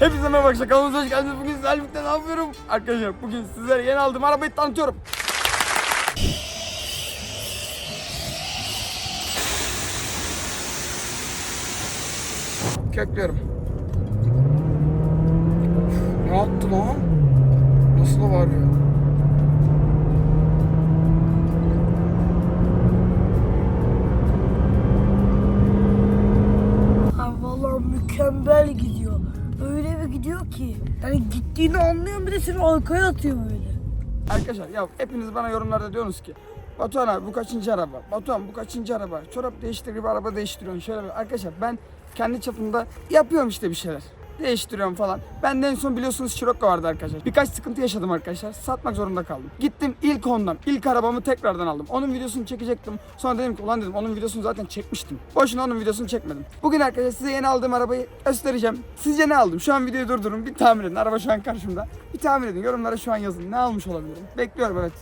Hepinize merhaba arkadaşlar kanalımıza hoş geldiniz. Bugün sizlerle birlikte ne yapıyorum? Arkadaşlar bugün sizlere yeni aldığım arabayı tanıtıyorum. Köklüyorum. Ne yaptı lan? Nasıl var ya? Gittiğini anlıyorum bir de seni arkaya atıyor böyle. Arkadaşlar ya hepiniz bana yorumlarda diyorsunuz ki Batuhan abi bu kaçıncı araba? Batuhan bu kaçıncı araba? Çorap değiştir gibi araba değiştiriyorsun. Şöyle. Arkadaşlar ben kendi çapımda yapıyorum işte bir şeyler. Değiştiriyorum falan. Ben de en son biliyorsunuz Scirocco vardı arkadaşlar. Birkaç sıkıntı yaşadım arkadaşlar. Satmak zorunda kaldım. Gittim ilk ondan. ilk arabamı tekrardan aldım. Onun videosunu çekecektim. Sonra dedim ki ulan dedim onun videosunu zaten çekmiştim. Boşuna onun videosunu çekmedim. Bugün arkadaşlar size yeni aldığım arabayı göstereceğim. Sizce ne aldım? Şu an videoyu durdurun. Bir tahmin edin. Araba şu an karşımda. Bir tahmin edin. Yorumlara şu an yazın. Ne almış olabilirim? Bekliyorum evet.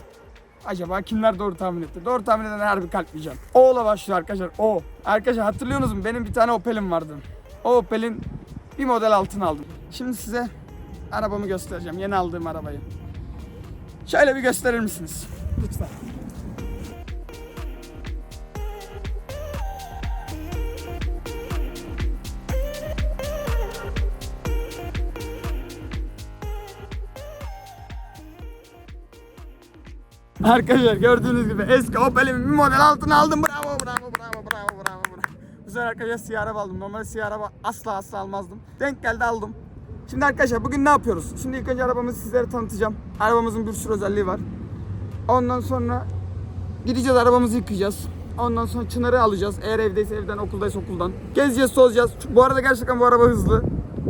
Acaba kimler doğru tahmin etti? Doğru tahmin eden her bir kalp yiyeceğim. O'la başlıyor arkadaşlar. O. Arkadaşlar hatırlıyorsunuz mu? Benim bir tane Opel'im vardı. O Opel'in bir model altını aldım. Şimdi size arabamı göstereceğim. Yeni aldığım arabayı. Şöyle bir gösterir misiniz? Lütfen. Arkadaşlar gördüğünüz gibi eski Opel'in bir model altına aldım. Bravo. Sefer arkadaşlar siyah araba aldım. Normalde siyah araba asla asla almazdım. Denk geldi aldım. Şimdi arkadaşlar bugün ne yapıyoruz? Şimdi ilk önce arabamızı sizlere tanıtacağım. Arabamızın bir sürü özelliği var. Ondan sonra gideceğiz arabamızı yıkayacağız. Ondan sonra Çınar'ı alacağız. Eğer evdeyse evden, okuldaysa okuldan. Gezeceğiz, tozacağız. Bu arada gerçekten bu araba hızlı.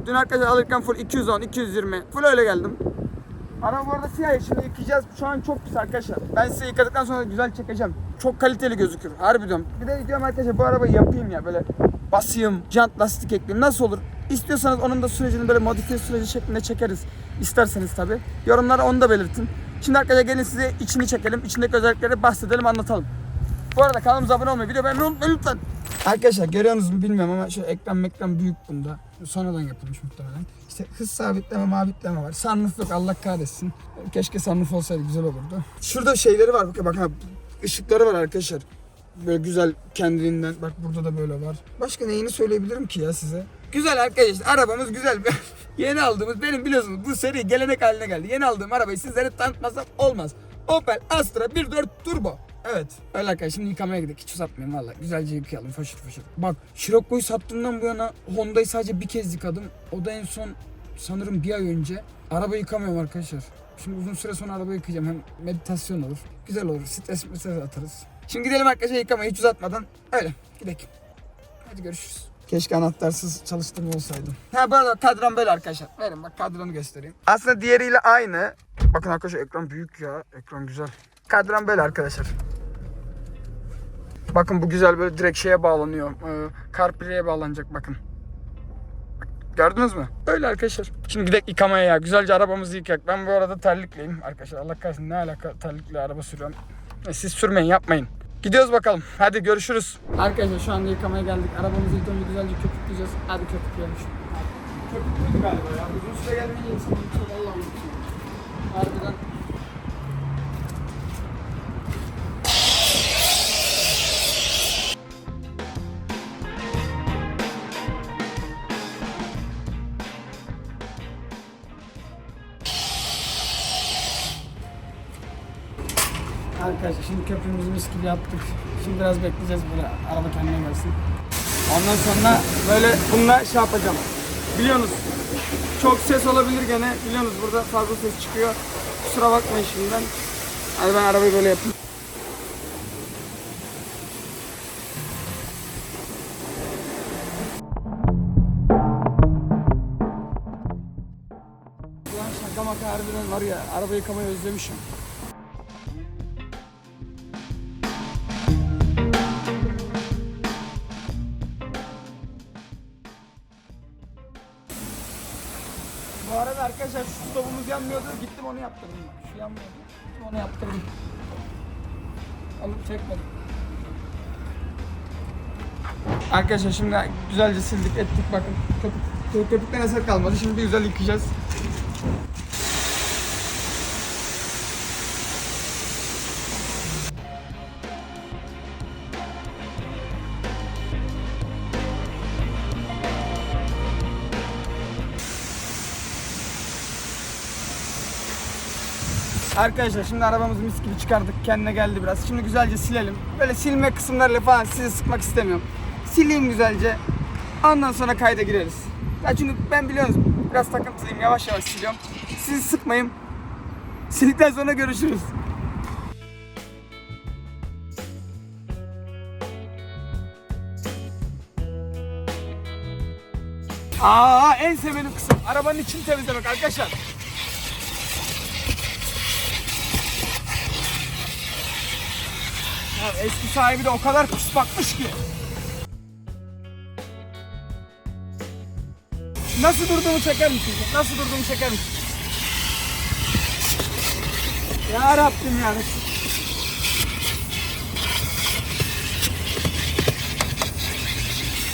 Dün arkadaşlar alırken full 210, 220. Full öyle geldim. Araba bu arada siyah ya, şimdi yıkayacağız. Şu an çok pis arkadaşlar. Ben size yıkadıktan sonra güzel çekeceğim. Çok kaliteli gözükür. Harbi diyorum. Bir de diyorum arkadaşlar bu arabayı yapayım ya böyle basayım, jant lastik ekleyeyim. Nasıl olur? İstiyorsanız onun da sürecini böyle modifiye süreci şeklinde çekeriz. İsterseniz tabi. Yorumlara onu da belirtin. Şimdi arkadaşlar gelin size içini çekelim. İçindeki özellikleri bahsedelim, anlatalım. Bu arada kanalımıza abone olmayı, video beğenmeyi unutmayın lütfen. Arkadaşlar görüyorsunuz mu bilmiyorum ama şu ekran ekran büyük bunda. Sonradan yapılmış muhtemelen. İşte hız sabitleme mabitleme var. Sunroof yok Allah kahretsin. Keşke sunroof olsaydı güzel olurdu. Şurada şeyleri var bak bak ışıkları var arkadaşlar. Böyle güzel kendiliğinden. Bak burada da böyle var. Başka neyini söyleyebilirim ki ya size? Güzel arkadaşlar arabamız güzel. Yeni aldığımız benim biliyorsunuz bu seri gelenek haline geldi. Yeni aldığım arabayı sizlere tanıtmasam olmaz. Opel Astra 1.4 Turbo. Evet. Öyle arkadaşlar şimdi yıkamaya gidelim. Hiç uzatmayayım valla. Güzelce yıkayalım foşur foşur. Bak Scirocco'yu sattığımdan bu yana Honda'yı sadece bir kez yıkadım. O da en son sanırım bir ay önce. Araba yıkamıyorum arkadaşlar. Şimdi uzun süre sonra araba yıkayacağım. Hem meditasyon olur. Güzel olur. Stres stres atarız. Şimdi gidelim arkadaşlar yıkamaya hiç uzatmadan. Öyle gidelim. Hadi görüşürüz. Keşke anahtarsız çalıştırma olsaydı. Ha bu arada kadran böyle arkadaşlar. Verin bak kadranı göstereyim. Aslında diğeriyle aynı. Bakın arkadaşlar ekran büyük ya. Ekran güzel. Kadran böyle arkadaşlar. Bakın bu güzel böyle direkt şeye bağlanıyor. Ee, CarPlay'e bağlanacak bakın. Bak, Gördünüz mü? Öyle arkadaşlar. Şimdi gidelim yıkamaya ya. Güzelce arabamızı yıkayak. Ben bu arada terlikleyim arkadaşlar. Allah kahretsin ne alaka terlikle araba sürüyorum. E, Siz sürmeyin yapmayın. Gidiyoruz bakalım. Hadi görüşürüz. Arkadaşlar şu anda yıkamaya geldik. Arabamızı ilk önce güzelce köpükleyeceğiz. Hadi köpükleyelim. Köpüklüydü galiba ya. Uzun süre gelmeyince unutuyor. Harbiden köprümüzü mis gibi yaptık. Şimdi biraz bekleyeceğiz böyle araba kendine gelsin. Ondan sonra böyle bununla şey yapacağım. Biliyorsunuz çok ses olabilir gene. Biliyorsunuz burada fazla ses çıkıyor. Kusura bakmayın şimdiden. Hadi ben arabayı böyle yapayım. Ulan şaka maka harbiden var ya araba yıkamayı özlemişim. Bu arada arkadaşlar şu stopumuz yanmıyordu. Gittim onu yaptırdım. Şu yanmıyordu. Gittim onu yaptırdım. Alıp çekmedim. Arkadaşlar şimdi güzelce sildik ettik bakın. Köpük, Köpükten eser kalmadı. Şimdi güzel yıkayacağız. Arkadaşlar şimdi arabamızı mis gibi çıkardık. Kendine geldi biraz. Şimdi güzelce silelim. Böyle silme kısımlarıyla falan sizi sıkmak istemiyorum. Sileyim güzelce. Ondan sonra kayda gireriz. Ya çünkü ben biliyorsunuz biraz takıntılıyım. Yavaş yavaş siliyorum. Sizi sıkmayayım. Sildikten sonra görüşürüz. Aa en sevdiğim kısım. Arabanın içini temizlemek arkadaşlar. Ya eski sahibi de o kadar pis bakmış ki. Nasıl durduğumu çeker misin? Nasıl durduğumu çeker misin? Ya Rabbim ya.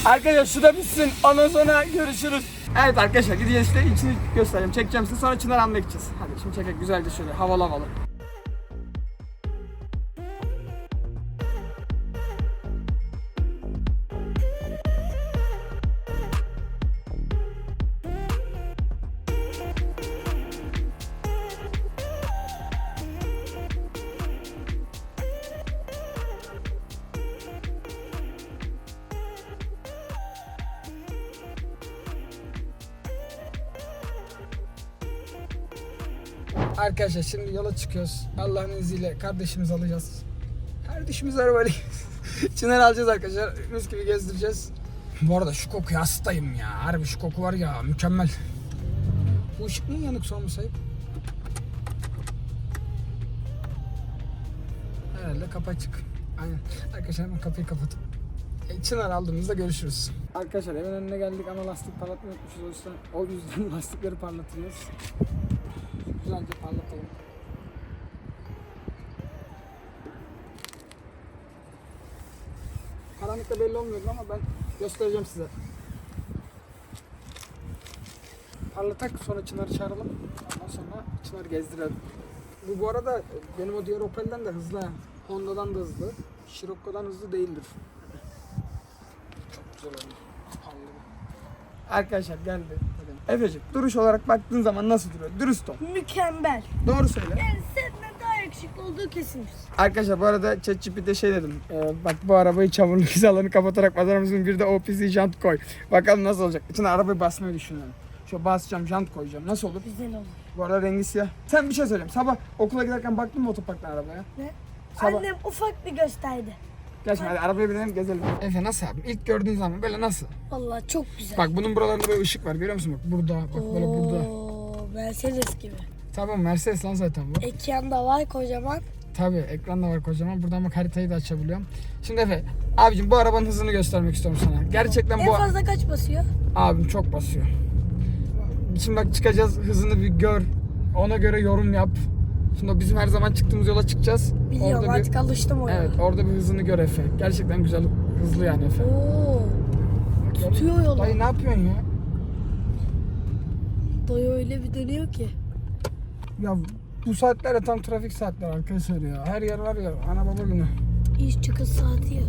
Arkadaşlar şu da bitsin. Ondan sonra görüşürüz. Evet arkadaşlar gideceğiz işte içini göstereceğim. Çekeceğim size sonra Çınar almaya gideceğiz. Hadi şimdi çekek güzelce şöyle havalı havalı. Arkadaşlar şimdi yola çıkıyoruz. Allah'ın izniyle kardeşimizi alacağız. Kardeşimiz arabayla Çınar alacağız arkadaşlar. Mis gibi gezdireceğiz. Bu arada şu kokuya hastayım ya. Harbi şu koku var ya mükemmel. Bu ışık niye yanık sorma sahip? Herhalde kapı açık. Aynen. Arkadaşlar hemen kapıyı kapatıp e, Çınar aldığımızda görüşürüz. Arkadaşlar evin önüne geldik ama lastik parlatmayı unutmuşuz. O yüzden, o yüzden lastikleri parlatacağız. Güzelce parlatalım. Karanlıkta belli olmuyor ama ben göstereceğim size. Parlatak sonra Çınar'ı çağıralım. Ondan sonra Çınar'ı gezdirelim. Bu bu arada benim o diğer Opel'den de hızlı. Honda'dan da hızlı. Scirocco'dan hızlı değildir. Çok güzel oldu. Parladı. Arkadaşlar geldi. Efeciğim duruş olarak baktığın zaman nasıl duruyor? Dürüst ol. Mükemmel. Doğru söyle. Yani senden daha yakışıklı olduğu kesin. Arkadaşlar bu arada ChatGPT'de şey dedim. e, bak bu arabayı çamurlu alanı kapatarak pazar mısın? Bir de OPC jant koy. Bakalım nasıl olacak. İçine arabayı basmayı düşünüyorum. Şu basacağım jant koyacağım. Nasıl olur? Güzel olur. Bu arada rengi siyah. Sen bir şey söyleyeyim. Sabah okula giderken baktın mı otoparktan arabaya? Ne? Sabah. Annem ufak bir gösterdi. Gel şimdi hadi arabaya binelim gezelim. Efe nasıl abi? İlk gördüğün zaman böyle nasıl? Vallahi çok güzel. Bak bunun buralarında böyle ışık var görüyor musun? Bak burada, bak böyle burada. Oo, Mercedes gibi. Tamam Mercedes lan zaten bu. Ekran da var kocaman. Tabii ekran da var kocaman. Buradan bak haritayı da açabiliyorum. Şimdi Efe, abicim bu arabanın hızını göstermek istiyorum sana. Gerçekten En bu fazla kaç basıyor? abim çok basıyor. Şimdi bak çıkacağız hızını bir gör. Ona göre yorum yap. Şimdi bizim her zaman çıktığımız yola çıkacağız. Biliyorum orada artık bir, alıştım ona. Evet orada bir hızını gör Efe. Gerçekten güzel hızlı yani Efe. Oo, tutuyor yolu. Dayı ne yapıyorsun ya? Dayı öyle bir dönüyor ki. Ya bu saatler de tam trafik saatleri arkadaşlar ya. Her yer var ya ana baba günü. İş çıkış saati ya.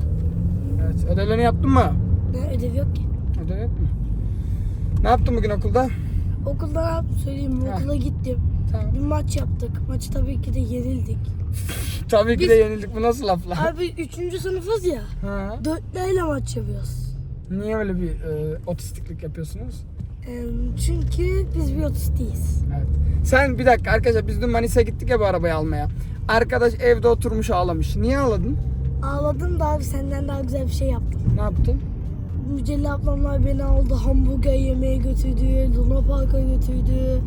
Evet ödevlerini yaptın mı? Ne ödev yok ki. Ödev yok mu? Ne yaptın bugün okulda? Okulda ne yaptım söyleyeyim mi? Okula gittim. Tamam. Bir maç yaptık. Maçı tabii ki de yenildik. Tabii ki Biz- de yenildik. Bu nasıl laflar? Abi 3. sınıfız ya. Ha. Dörtlerle maç yapıyoruz. Niye öyle bir e, otistiklik yapıyorsunuz? Çünkü biz bir otistiyiz. Evet. Sen bir dakika arkadaşlar biz dün Manisa'ya gittik ya bu arabayı almaya. Arkadaş evde oturmuş ağlamış. Niye ağladın? Ağladım da abi senden daha güzel bir şey yaptım. Ne yaptın? Mücella ablamlar beni aldı. Hamburger yemeye götürdü. Luna Park'a götürdü.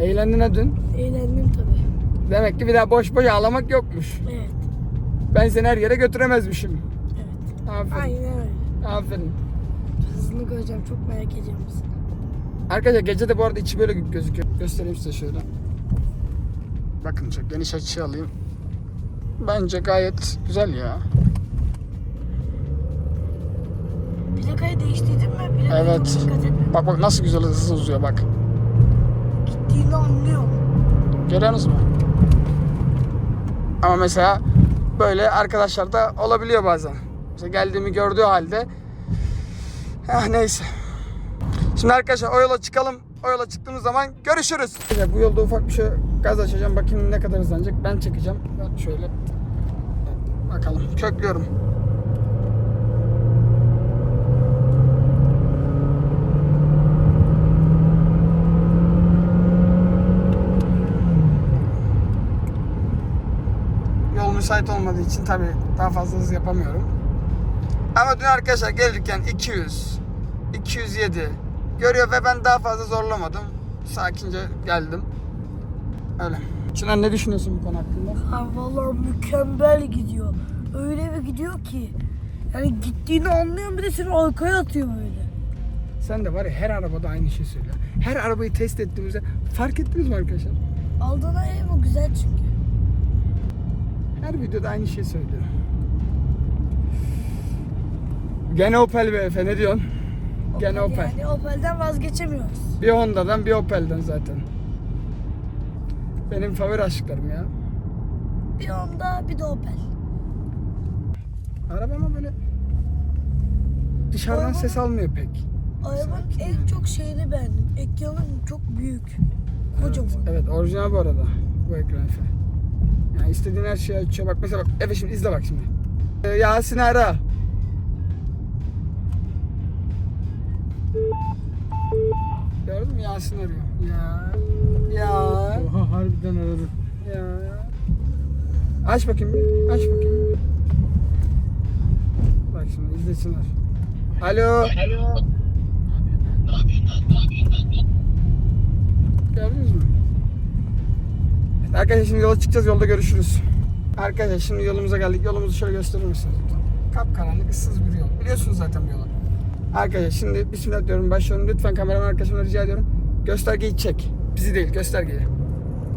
Eğlendin ha dün. Eğlendim tabii. Demek ki bir daha boş boş ağlamak yokmuş. Evet. Ben seni her yere götüremezmişim. Evet. Aferin. Aynen öyle. Aferin. Hızını göreceğim. Çok merak ediyorum. Arkadaşlar gece de bu arada içi böyle gözüküyor. Göstereyim size şöyle. Bakın çok geniş açı alayım. Bence gayet güzel ya. Plakayı değiştirdin mi? Plakayı Evet. Bak bak nasıl güzel hızlı uzuyor bak. Gittiğini anlıyorum. Görüyorsunuz mu? Ama mesela böyle arkadaşlar da olabiliyor bazen. Mesela geldiğimi gördüğü halde ah neyse. Şimdi arkadaşlar o yola çıkalım. O yola çıktığımız zaman görüşürüz. Bu yolda ufak bir şey gaz açacağım. Bakayım ne kadar hızlanacak. Ben çekeceğim. Ben şöyle bakalım. Köklüyorum. Yol müsait olmadığı için tabii daha fazla hız yapamıyorum. Ama dün arkadaşlar gelirken 200, 207 görüyor ve ben daha fazla zorlamadım. Sakince geldim. Öyle. Çınar ne düşünüyorsun bu konu hakkında? Ha vallahi mükemmel gidiyor. Öyle bir gidiyor ki. Yani gittiğini anlıyorum bir de seni arkaya atıyor böyle. Sen de var ya her arabada aynı şey söylüyor. Her arabayı test ettiğimizde fark ettiniz mi arkadaşlar? Aldığına ev o güzel çünkü. Her videoda aynı şey söylüyor. Gene Opel be Efe ne diyorsun? Gene Opel. Yani Opel'den vazgeçemiyoruz. Bir Honda'dan bir Opel'den zaten. Benim favori aşklarım ya. Bir Honda bir de Opel. Arabama böyle dışarıdan Araba- ses almıyor pek. Arabanın en çok şeyini beğendim. Ekranı çok büyük. Kocaman. Evet orijinal bu arada bu ekran Efe. Yani istediğin her şeyi açıyor. Bak mesela bak Efe şimdi izle bak şimdi. Ee, Yasin ara. Gördün mü Yasin arıyor. Ya. Ya. Oha harbiden aradı. Ya. Aç bakayım bir. Aç bakayım bir. Bak şimdi izlesinler. Alo. Gördünüz mü? Arkadaşlar şimdi yola çıkacağız. Yolda görüşürüz. Arkadaşlar şimdi yolumuza geldik. Yolumuzu şöyle gösterir misiniz? Kapkaranlık, ıssız bir yol. Biliyorsunuz zaten bu yolu. Arkadaşlar şimdi bismillah diyorum. Başlıyorum. Lütfen kameraman arkadaşımla rica ediyorum. Göstergeyi çek. Bizi değil, göstergeyi.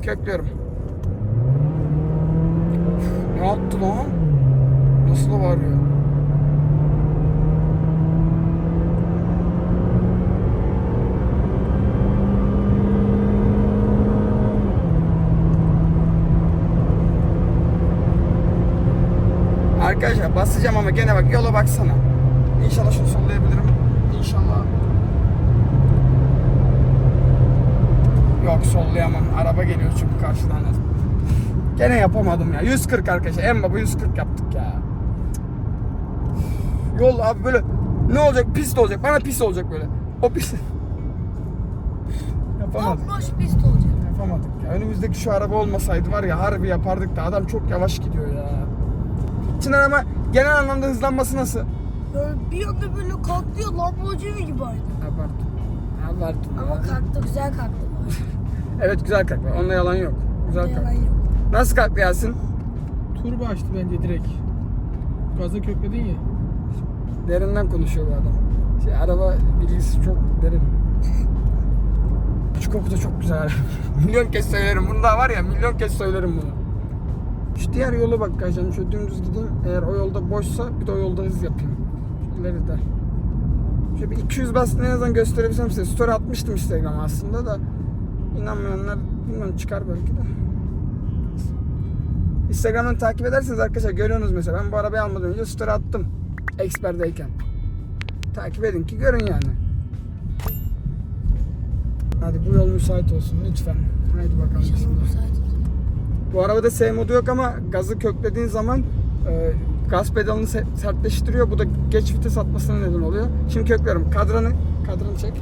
Köklüyorum. Ne yaptı lan? Nasıl da bağırıyor? Arkadaşlar basacağım ama gene bak yola baksana. İnşallah şunu sollayabilirim. İnşallah. Yok sollayamam. Araba geliyor çünkü karşıdan. Gene yapamadım ya. 140 arkadaşlar. En baba 140 yaptık ya. Yol abi böyle ne olacak? Pist olacak. Bana pist olacak böyle. O pist. Yapamadık. Bomboş pist olacak. Yapamadık ya. Önümüzdeki şu araba olmasaydı var ya harbi yapardık da adam çok yavaş gidiyor ya. Çınar ama genel anlamda hızlanması nasıl? Böyle bir anda böyle kalktı ya Lamborghini gibi aynı. Abarttım. Abarttım. Ama ya. kalktı güzel kalktı. Evet güzel kalktı. Onda yalan yok. Güzel Yalan kalktı. yok. Nasıl kalktı Yasin? Turbo açtı bence direkt. Gaza kökledin ya. Derinden konuşuyor bu adam. Şey, araba bilgisi çok derin. Şu koku da çok güzel. milyon kez söylerim. Bunu da var ya milyon kez söylerim bunu. Şu diğer yola bak kaçacağım. Şöyle dümdüz gideyim. Eğer o yolda boşsa bir de o yolda hız yapayım. Şu ileride. Şöyle bir 200 bastığını en azından gösterebilsem size. Story atmıştım Instagram'a aslında da. İnanmayanlar bilmem çıkar belki de. Instagram'dan takip ederseniz arkadaşlar görüyorsunuz mesela. Ben bu arabayı almadan önce story attım. Expert'deyken. Takip edin ki görün yani. Hadi bu yol müsait olsun lütfen. Haydi bakalım. Müsait olur. Bu arabada S modu yok ama gazı köklediğin zaman e, gaz pedalını se- sertleştiriyor. Bu da geç vites atmasına neden oluyor. Şimdi köklüyorum. Kadranı, kadranı çek.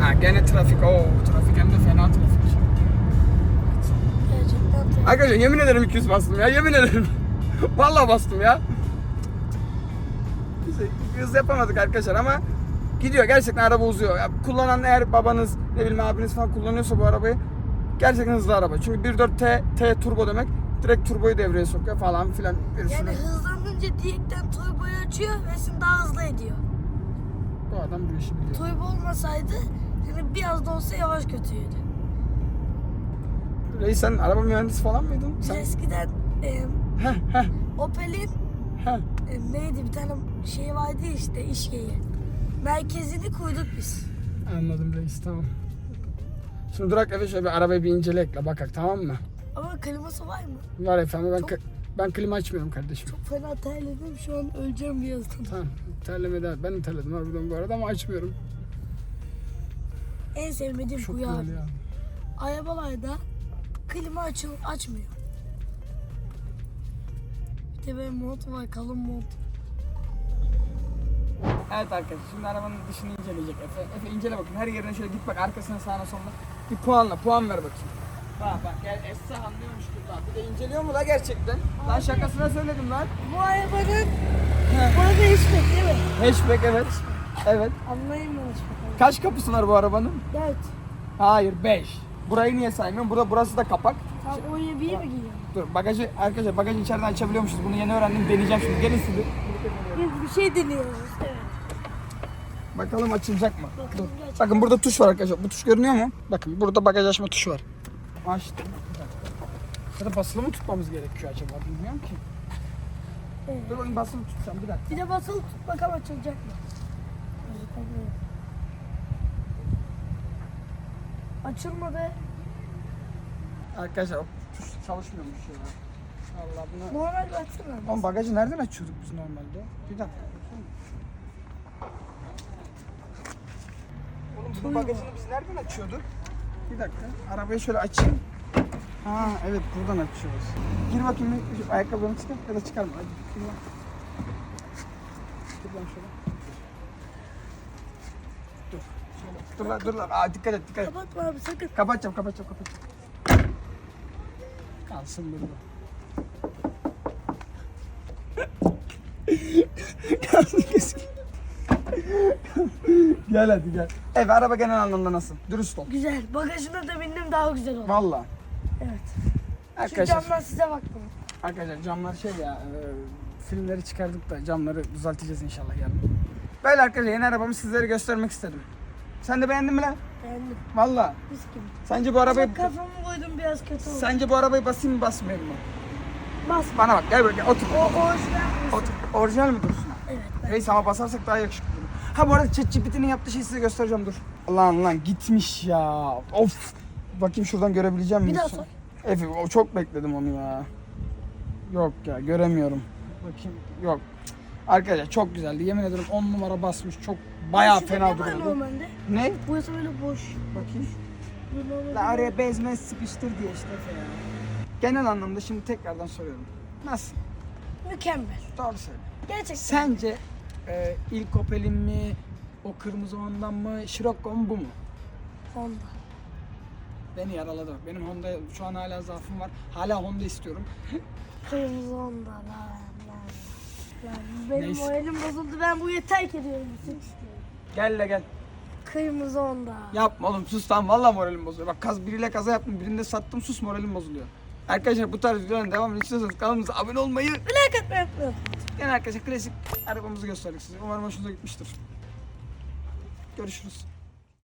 Ha gene trafik. Oo trafik hem de fena trafik. Gerçekten çok- Arkadaşlar yemin ederim 200 bastım ya yemin ederim. Vallahi bastım ya. Hız yapamadık arkadaşlar ama gidiyor gerçekten araba uzuyor. Ya kullanan eğer babanız ne bileyim abiniz falan kullanıyorsa bu arabayı Gerçekten hızlı araba. Çünkü 1.4 T, T turbo demek. Direkt turboyu devreye sokuyor falan filan. Bir. Yani hızlanınca direkten turboyu açıyor ve seni daha hızlı ediyor. Bu adam bu işi biliyor. Turbo olmasaydı yani biraz da olsa yavaş götürüyordu. Reis sen araba mühendisi falan mıydın? Sen... eskiden e, Opel'in e, neydi bir tane şey vardı ya işte iş yeri. Merkezini kurduk biz. Anladım reis tamam. Şimdi durak eve şöyle bir arabayı bir incelekle bakak tamam mı? Ama kliması var mı? Var efendim ben Çok- kı- ben klima açmıyorum kardeşim. Çok fena terledim şu an öleceğim birazdan. Tamam terleme de ben de terledim harbiden bu arada ama açmıyorum. En sevmediğim Çok huyu abi. güzel ya. Arabalarda klima açıl açmıyor. Bir de benim mont var kalın mont. Evet arkadaşlar şimdi arabanın dışını inceleyecek Efe. Efe incele bakın her yerine şöyle git bak arkasına sağına soluna. Bir puanla puan ver bakayım. Bak bak gel Esra anlıyormuş gibi lan. Bir de inceliyor mu la gerçekten? Lan şakasına söyledim lan. Bu arabanın bu hatchback değil mi? Hatchback evet. Evet. Hatchback. Kaç kapısı var bu arabanın? Dört. Hayır 5. Burayı niye saymıyorum? Burada burası da kapak. Tam oraya bir mi giyiyor? Dur bagajı arkadaşlar bagajı içeriden açabiliyormuşuz. Bunu yeni öğrendim. Deneyeceğim şimdi. Gelin sizi. Biz bir şey deniyoruz. Evet. Bakalım açılacak mı? Dur. gerçekten. Bakın burada tuş var arkadaşlar. Bu tuş görünüyor mu? Bakın burada bagaj açma tuşu var. Açtım. Bir dakika. Ya da basılı mı tutmamız gerekiyor acaba? Bilmiyorum ki. Evet. Dur bakayım basılı tutsam bir dakika. Bir de basılı tut bakalım açılacak mı? Açılmadı. Arkadaşlar o tuş çalışmıyormuş ya. Allah buna... Normal baksana. Oğlum bagajı nereden açıyorduk biz normalde? Bir dakika. Oğlum bunun bagajını biz nereden açıyorduk? Bir dakika. Arabayı şöyle açayım. Ha evet buradan açıyoruz. Gir bakayım bir şu ayakkabılarını çıkar ya da çıkarma. Hadi gir lan. Gir lan şöyle. Dur. Dur lan dur lan. Aa, dikkat et dikkat et. Kapatma abi sakın. Kapatacağım kapatacağım kapatacağım. Kalsın burada. Kalsın kesin. gel hadi gel. Ev araba genel anlamda nasıl? Dürüst ol. Güzel. Bagajına da bindim daha güzel oldu. Valla. Evet. Şu Arkadaşlar, camdan size baktım. arkadaşlar camlar şey ya e, filmleri çıkardık da camları düzelteceğiz inşallah yarın. Böyle arkadaşlar yeni arabamı sizlere göstermek istedim. Sen de beğendin mi lan? Beğendim. Valla. Mis gibi. Sence bu arabayı Ama kafamı koydum biraz kötü oldu. sence bu arabayı basayım mı basmayayım mı? Bas. Bana bak gel buraya otur. O orijinal. Otur. Orijinal mi dursun? Evet. Ben. Reis ama basarsak daha yakışıklı olur. Ha bu arada ChatGPT'nin yaptığı şeyi size göstereceğim dur. Lan lan gitmiş ya. Of. Bakayım şuradan görebileceğim miyim? Bir daha sor. Efe o çok bekledim onu ya. Yok ya göremiyorum. Bakayım yok. Arkadaşlar çok güzeldi. Yemin ederim 10 numara basmış. Çok bayağı Şurada fena var duruyordu. Normalde. Ne? Burası böyle boş. Bakayım. La araya bezme sıkıştır diye işte. Genel anlamda şimdi tekrardan soruyorum. Nasıl? Mükemmel. Doğru söyle. Gerçekten. Sence e, ilk Opel'in mi, o kırmızı Honda'm mı, Scirocco mu bu mu? Honda. Beni yaraladı. Benim Honda şu an hala zaafım var. Hala Honda istiyorum. Kırmızı Honda. Lan benim Neyse. moralim bozuldu. Ben terk ediyorum. Gitmek istiyorum. Gel le gel. Kırmızı Honda. Yapma oğlum sus lan valla moralim bozuluyor. Bak kaz biriyle kaza yaptım birinde sattım sus moralim bozuluyor. Arkadaşlar bu tarz videoların devamını istiyorsanız kanalımıza abone olmayı Like atmayı unutmayın. Yani arkadaşlar klasik arabamızı gösterdik size. Umarım hoşunuza gitmiştir. Görüşürüz.